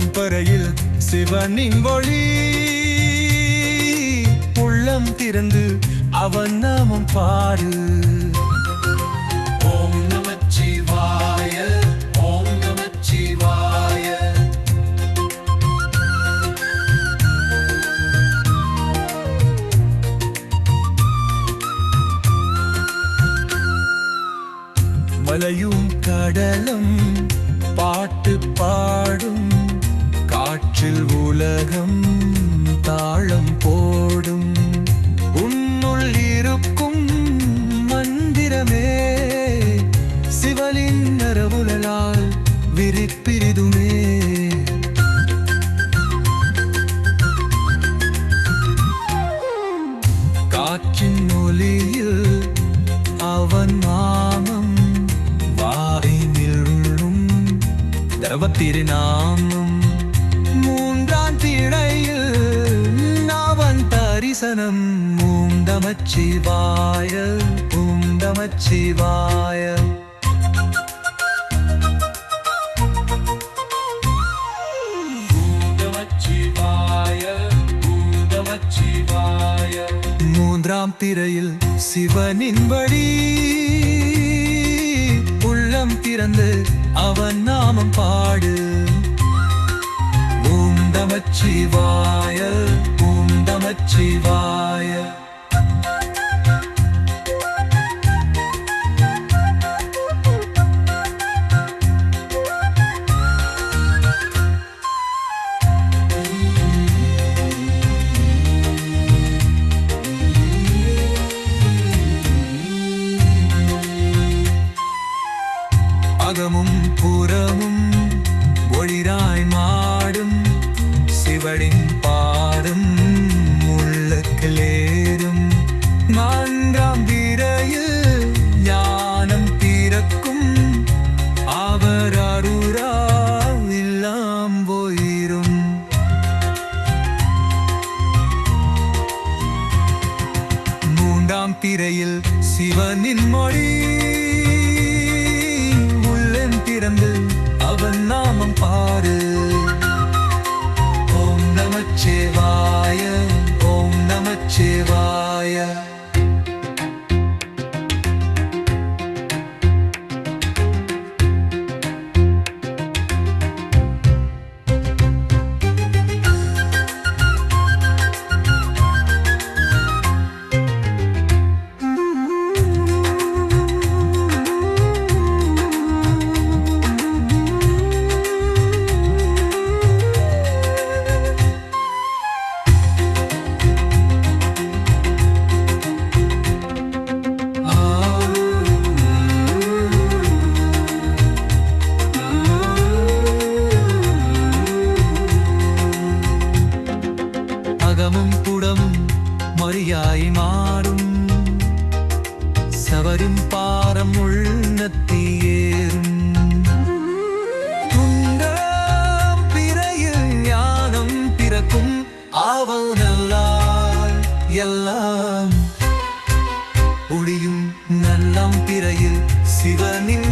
பம்பரையில் சிவனின் ஒளி. உள்ளம் திறந்து அவன் நாமம் பாடு. ஓம் நமச்சிவாய ஓம் நமச்சிவாய. மலையும் கடலும் பாட்டு பாடும் காற்றில் உலகம் தாளம் போடும். உன்னுள் இருக்கும் மந்திரமே சிவலின் நரவுலால் விரிப்பிரிதுமே. காற்றின் ஒலியில் அவன் மாமம் நாமம் வாயினிலும் தவத்திருநாமம் திரையில் அவன் தரிசனம். ஓம் நமச்சிவாய ஓம் நமச்சிவாய மூன்றாம் திரையில் சிவனின் வழி. உள்ளம் திறந்து அவன் நாமம் பாடு. நமச்சிவாய ஓம் நமச்சிவாய அகமும் புறமும் திரையில் ஞானம் பிறக்கும் அவர் அருரா எல்லாம் போயிரும். மூன்றாம் திரையில் சிவனின் மொழி மனமும் புடமும் மறியாയി മാറും സവരും പാറം ഉള്ളത്തിയേറും പിറയിൽ ஞானம் பிறக்கும் ஆவலெல்லாம் எல்லாம். ஒளியும் நல்லம் பிறையில் சிவனின்